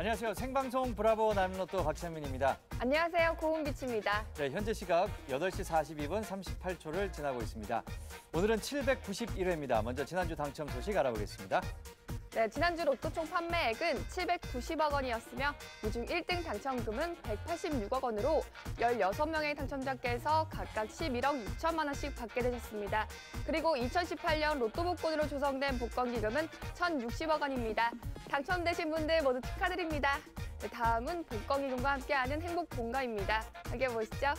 안녕하세요. 생방송 브라보 나눔로또 박찬민입니다. 안녕하세요. 고은비치입니다. 네, 현재 시각 8시 42분 38초를 지나고 있습니다. 오늘은 791회입니다. 먼저 지난주 당첨 소식 알아보겠습니다. 네, 지난주 로또 총 판매액은 790억 원이었으며 이중 1등 당첨금은 186억 원으로 16명의 당첨자께서 각각 11억 6천만 원씩 받게 되셨습니다. 그리고 2018년 로또 복권으로 조성된 복권 기금은 1,060억 원입니다. 당첨되신 분들 모두 축하드립니다. 네, 다음은 복권 기금과 함께하는 행복 본가입니다. 함께 보시죠.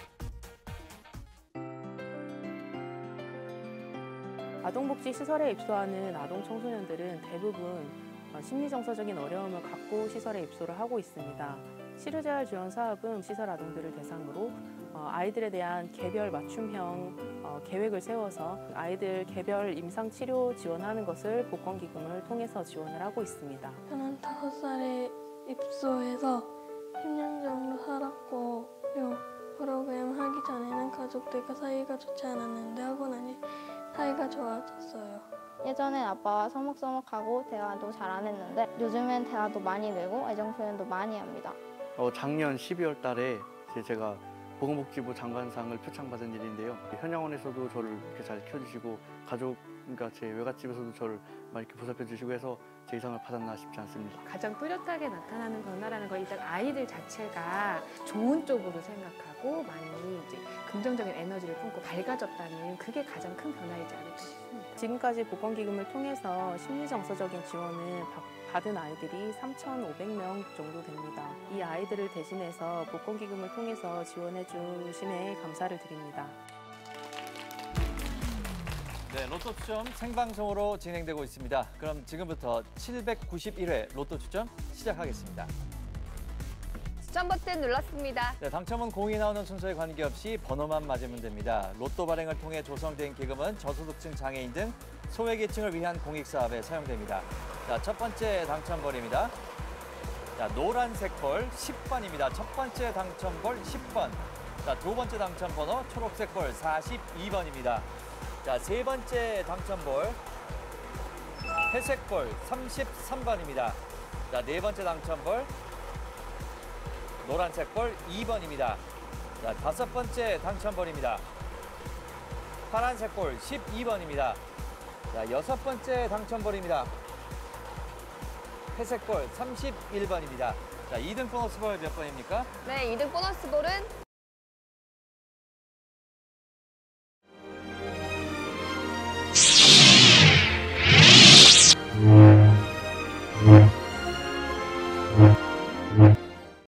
아동복지시설에 입소하는 아동 청소년들은 대부분 어, 심리정서적인 어려움을 갖고 시설에 입소를 하고 있습니다. 시르재활 지원 사업은 시설 아동들을 대상으로 어, 아이들에 대한 개별 맞춤형 어, 계획을 세워서 아이들 개별 임상 치료 지원하는 것을 복권기금을 통해서 지원을 하고 있습니다. 저는 다섯 살에 입소해서 가족들과 사이가 좋지 않았는데 하고 나니 사이가 좋아졌어요. 예전엔 아빠와 서먹서먹하고 대화도 잘 안 했는데 요즘엔 대화도 많이 늘고 애정 표현도 많이 합니다. 어, 작년 12월 달에 이제 제가 보건복지부 장관상을 표창받은 일인데요. 현양원에서도 저를 이렇게 잘 키워주시고 가족, 그러니까 제 외갓집에서도 저를 막 이렇게 보살펴 주시고 해서 제 이상을 받았나 싶지 않습니다. 가장 뚜렷하게 나타나는 변화라는 건 일단 아이들 자체가 좋은 쪽으로 생각하고 많이 이제 긍정적인 에너지를 품고 밝아졌다는 그게 가장 큰 변화이지 않을까 싶습니다. 지금까지 복권기금을 통해서 심리정서적인 지원을 받- 받은 아이들이 3,500명 정도 됩니다. 이 아이들을 대신해서 복권기금을 통해서 지원해 주심에 감사를 드립니다. 네, 로또 추첨 생방송으로 진행되고 있습니다. 그럼 지금부터 791회 로또 추첨 시작하겠습니다. 추천 버튼 눌렀습니다. 네, 당첨은 공이 나오는 순서에 관계없이 번호만 맞으면 됩니다. 로또 발행을 통해 조성된 기금은 저소득층 장애인 등 소외계층을 위한 공익사업에 사용됩니다. 자, 첫 번째 당첨벌입니다. 자, 노란색 벌 10번입니다. 첫 번째 당첨벌 10번. 자, 두 번째 당첨번호 초록색 벌 42번입니다. 자, 세 번째 당첨벌 회색 벌 33번입니다. 자, 네 번째 당첨벌 노란색 벌 2번입니다. 자, 다섯 번째 당첨벌입니다. 파란색 벌 12번입니다. 자, 여섯 번째 당첨벌입니다. 회색 벌 31번입니다. 자, 2등 보너스 벌몇 번입니까? 네, 2등 보너스 볼은